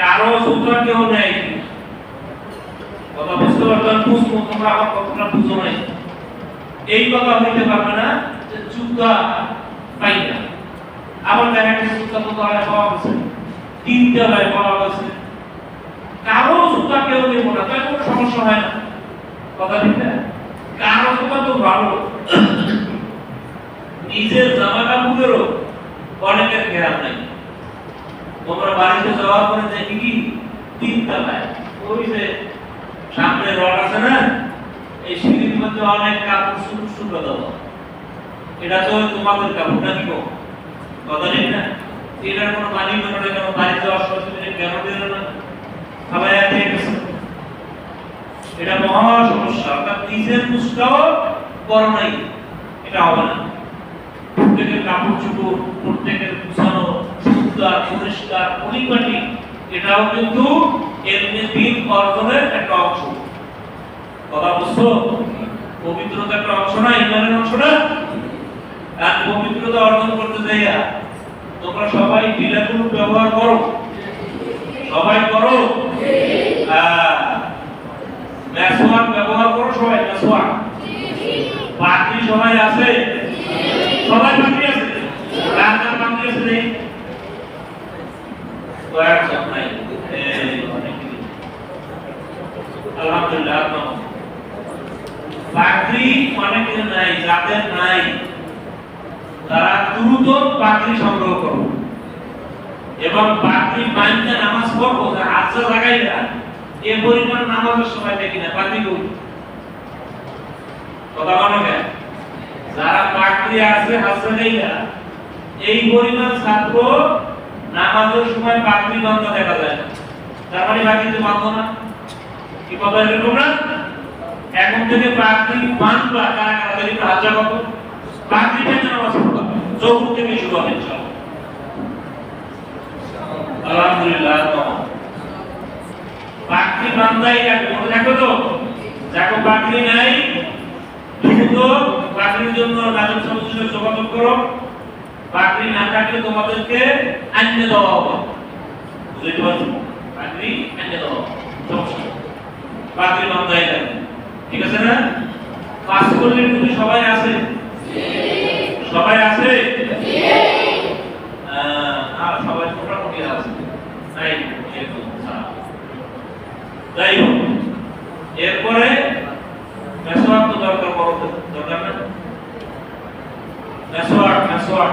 কারও জুতা কেউ নেই। কথা বুঝতে পারবেন বুঝব তোমরা আমার কথাটা বুঝো নাই। এই কথা হইতে পারবে না যে জুতা পাই না। আবার দেখা গেছে জুতা তো তলায় পাওয়া গেছে তিন তলায় পাওয়া গেছে কারও জুতা কেউ নেব না তাই কোনো সমস্যা হয় না। কথা ঠিক না? কারও জুতা তো ভালো। নিজের জামা কাপড়েরও অনেকের খেয়াল নাই। তোমরা বাড়িতে যাওয়ার পরে দেখি কি? তিন তলায় ওই যে সামনে রড আছে না? এই সিঁড়ির মধ্যে অনেক কাপড় শুরু শুরু দেওয়া এটা তো তোমাদের কাপড় নাকি গো কথা নেই না? এটার কোনো মানি মেনো না কেন? বাড়ি যাওয়ার সময় কেন দিলে না? সবাই গেছে। এটা মহা সমস্যা। অর্থাৎ নিজের পুষ্টাও কর নাই। এটা হবে না। প্রত্যেকের কাপড় চোপড় প্রত্যেকের সুন্দর পরিষ্কার পরিপাটি, এটাও কিন্তু এমনি দিন অর্জনের একটা অংশ। কথা বুঝছ? পবিত্রতা একটা অংশ না ইমানের অংশ না? আর পবিত্রতা অর্জন করতে যাইয়া তোমরা সবাই ঢিলাগুলো ব্যবহার করো। সবাই করো? মেসোয়াক ব্যবহার করো সবাই মেসোয়াক বাকি সবাই আছে? সবাই বাকি আছে? রান্নার বাকি আছে এ পরিমাণ নামাজের সময় দেখি না কথা বলো যারা চাকরি আছে হাসা এই পরিমাণ ছাত্র নামাজের সময় চাকরি বন্ধ দেখা যায়। না তার মানে বাকিতে বন্ধ না। কি কথা এরকম না এখন থেকে প্রাকৃতিক বাঁধবা কারা কারা দেখি একটু হাত জাগাবো প্রাকৃতিক থেকে নামাজ পড়বা চৌকুর থেকে শুরু হবে আলহামদুলিল্লাহ বাকরি বান্দাই রাখো তো। যাকে বাকরি নাই। দ্রুত বাকরির জন্য রাজন সমিতির যোগাযোগ করো। বাকরি না থাকলে তোমাদেরকে আনিয়ে দেওয়া হবে। বুঝতে পারছ? বাকরি আনিয়ে দেওয়া হবে। নেই। বাকরি বান্দাই ঠিক আছে না? পাস করলে তুমি সবাই আছে। সবাই আছে? না সবাই মোটামুটি আছে। তাই যাই এরপরে মেসোয়াক তো দরকার বড় দরকার না মেসোয়াক মেসোয়াক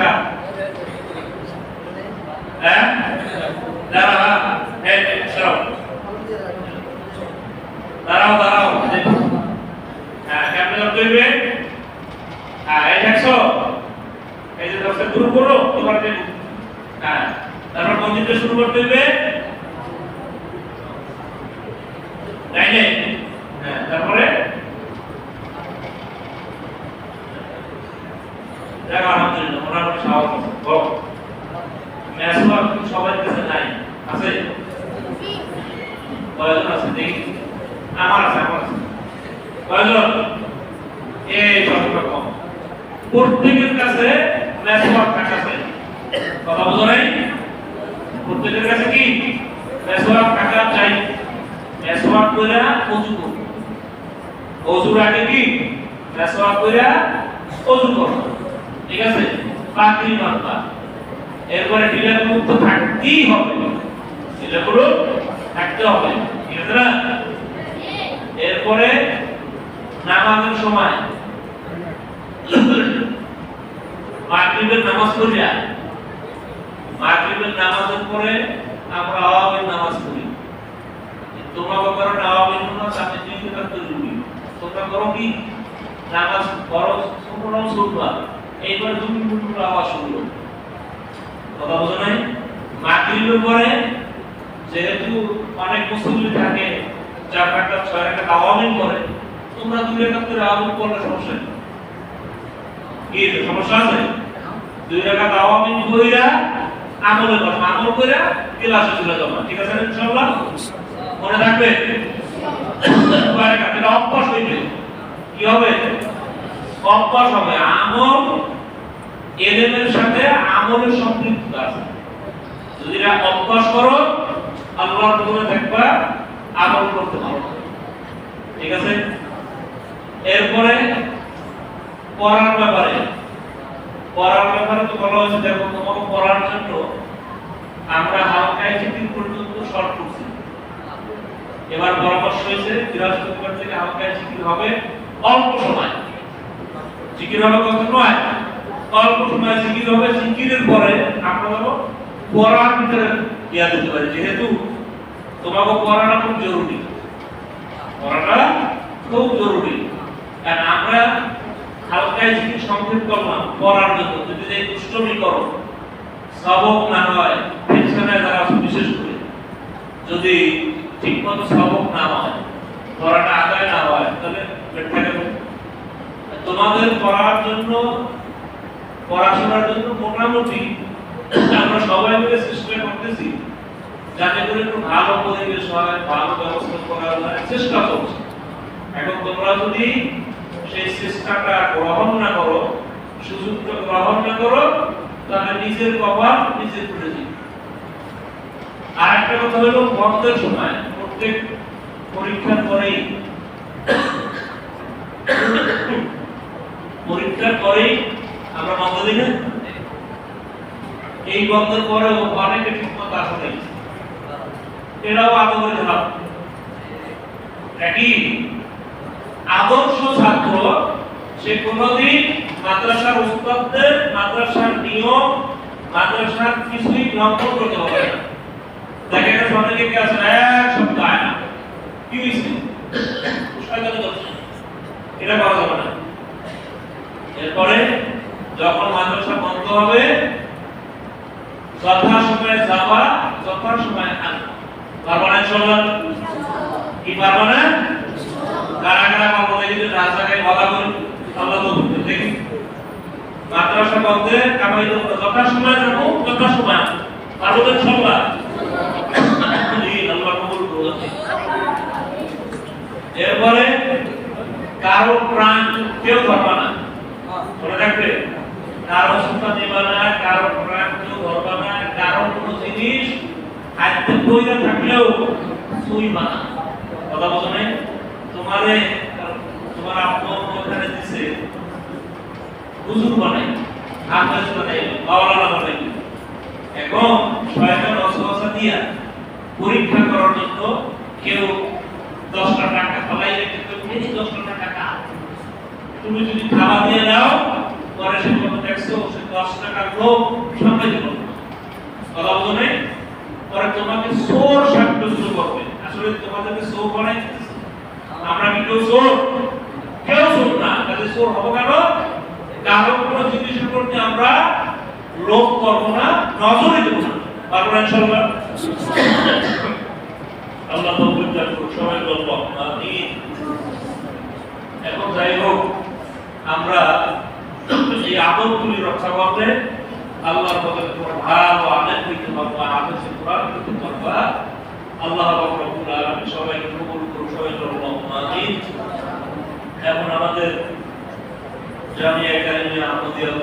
কা হ্যাঁ? দাঁড়া দাঁড়াও। দাঁড়াও হ্যাঁ কেমন করবে হ্যাঁ এই দেখছ? এই যে দশটা দূর করো, তোমার হ্যাঁ তারপর মসজিদটা শুরু করতে হবে তাই না হ্যাঁ তারপরে দেখো আলহামদুলিল্লাহ মোটামুটি সাহস আছে বলো মেসওয়াক সবার কাছে নাই আছে? কয়জন আছে দেখি। আমার আছে আমার আছে। কয়জন এই সংখ্যা কম। প্রত্যেকের কাছে থাকা চাই কথা বুঝো নাই? প্রত্যেকের কাছে কি? মেসওয়াক থাকা চাই। মেসওয়াক করে অজু করো। অজুর আগে কি? মেসওয়াক করে অজু করো। ঠিক আছে? পাকড়ি মারবা। এরপরে ঢিলা মুক্ত থাকতেই হবে। ঢিলাগুলো থাকতে হবে, ঠিক আছে না? এরপরে নামাজের সময়। মাগরিবের নামাজ পড়িয়া মাগরিবের নামাজের পরে আমরা আওয়ামের নামাজ পড়ি। তোমরা করো আওয়ামের নামাজ আমি দুই রাকাত জরুরি। তোমরা করো কি? নামাজ করো শুনলাম শুনবা এইবার দুই মিনিট আওয়াজ শুনলো। কথা বোঝো নাই? মাগরিবের পরে যেহেতু অনেক মুসলিম থাকে চার রাকাত ছয় রাকাত আওয়ামিন করে, তোমরা দুই রাকাত করে আওয়ামিন করলে সমস্যা নেই কি সমস্যা আছে? দুই রাকাত আওয়ামিন কইরা আমলে করো আমল কইরা ক্লাসে চলে যাব। ঠিক আছে ইনশাআল্লাহ? মনে রাখবে ছয় রাকাত এটা অভ্যাস হইবে। কি হবে? অভ্যাস হবে। আমল এলেমের সাথে আমলের সম্পৃক্ত আছে। যদি এটা অভ্যাস করো আল্লাহর দরবারে দেখবা আমল করতে পারো। ঠিক আছে? এরপরে পড়ার ব্যাপারে। পড়ার ব্যাপারে তো বলা হয়েছে, দেখো, তোমাকে পড়ার জন্য আমরা হালকায় চিকিৎ পর্যন্ত শর্ট করছি। এবার পরামর্শ হয়েছে বৃহস্পতিবার থেকে হালকায় চিকিৎ হবে? অল্প সময়। জিকির হবে কত নয়? অল্প সময় জিকির হবে। জিকিরের পরে আমরা পড়ার ভিতরে ইয়া দিতে পারি। যেহেতু তোমাকে পড়াটা খুব জরুরি। পড়াটা খুব জরুরি। কারণ আমরা হালকায় যদি সংক্ষেপ করলাম, পড়ার জন্য। যদি এই দুষ্টমি করো, সবক না হয়, পেছনে যারা বিশেষ করে। যদি ঠিকমতো সবক না হয়, পড়াটা আদায় না হয়, তাহলে তোমাদের পড়ার জন্য, পড়াশোনার জন্য মোটামুটি আমরা সবাই মিলে চেষ্টা করতেছি যাতে করে একটু ভালো পরিবেশ হয়, ভালো ব্যবস্থা করা হয় চেষ্টা করছি। এখন তোমরা যদি সেই চেষ্টাটা গ্রহণ না করো, সুযোগটা গ্রহণ না করো, তাহলে নিজের কপাল নিজে খুলে দিবে আর একটা কথা হলো বন্ধের সময় প্রত্যেক পরীক্ষার পরেই পরীক্ষার পরেই আমরা বন্ধ দিই না? এই বন্ধের পরেও অনেকে ঠিক মতো আসে আদরের ধাপ একই আদর্শ ছাত্র, সে কোনোদিন মাদ্রাসার উস্তাদদের মাদ্রাসার নিয়ম, মাদ্রাসার কিছুই করতে পারে না। দেখা গেছে অনেকে কি আছে? এক সপ্তাহ আয় না। কি হয়েছে? এটা করা যাবে না। এরপরে যখন মাদ্রাসা বন্ধ হবে যথা সময়ে যাবা, যথা সময়ে আসবা পারবা না কি পারবা না? যদি বলা আল্লাহ দেখি। মাদ্রাসা বন্ধে কামাই যথা সময় যাব, যথা পারব তো এরপরে, কারও প্রাণ কেউ ধরবা না। কারও সন্তান দিবা না কারও প্রাণ কেউ ধরবা না কারও কোনো জিনিস খাদ্য বইটা থাকলেও ছুঁইবা না। কথা বলো নাই? তোমারে, তোমার আব্বু ওখানে দিছে। হুজুর বানাই হাফেজ বানাই মাওলানা বানাই। এখন শয়তান অসহসা দিয়া পরীক্ষা করার জন্য কেউ দশটা টাকা ফলাই রেখে কেউ এই দশটা টাকা তুমি যদি খাওয়া দিয়ে দাও, পরে সে দেখছ, সে দশ টাকার লোক সামনে দিল কথা বলো পরে তোমাকে চোর সাব্যস্ত করবে। আসলে তোমাদেরকে বানাই দিতেছে। আমরা কি কেউ চোর? কেউ চোর না। তাহলে চোর হব কেন? কারও কোনো জিনিসের প্রতি আমরা লোভ করব না নজরই দেবো না। পারব না ইনশাল্লাহ আল্লাহ সবাই বলব এখন যাই হোক, আমরা এই আদবগুলি রক্ষা করতে আল্লাহর পথে তোমরা ভালো আলেম হইতে পারবা হাফেজ কোরআন হইতে পারবা আল্লাহ রব্বুল আলামিন সবাইকে কবুল করুন সবাই আমিন এখন আমাদের জামিয়া কারিমিয়া আহমদিয়া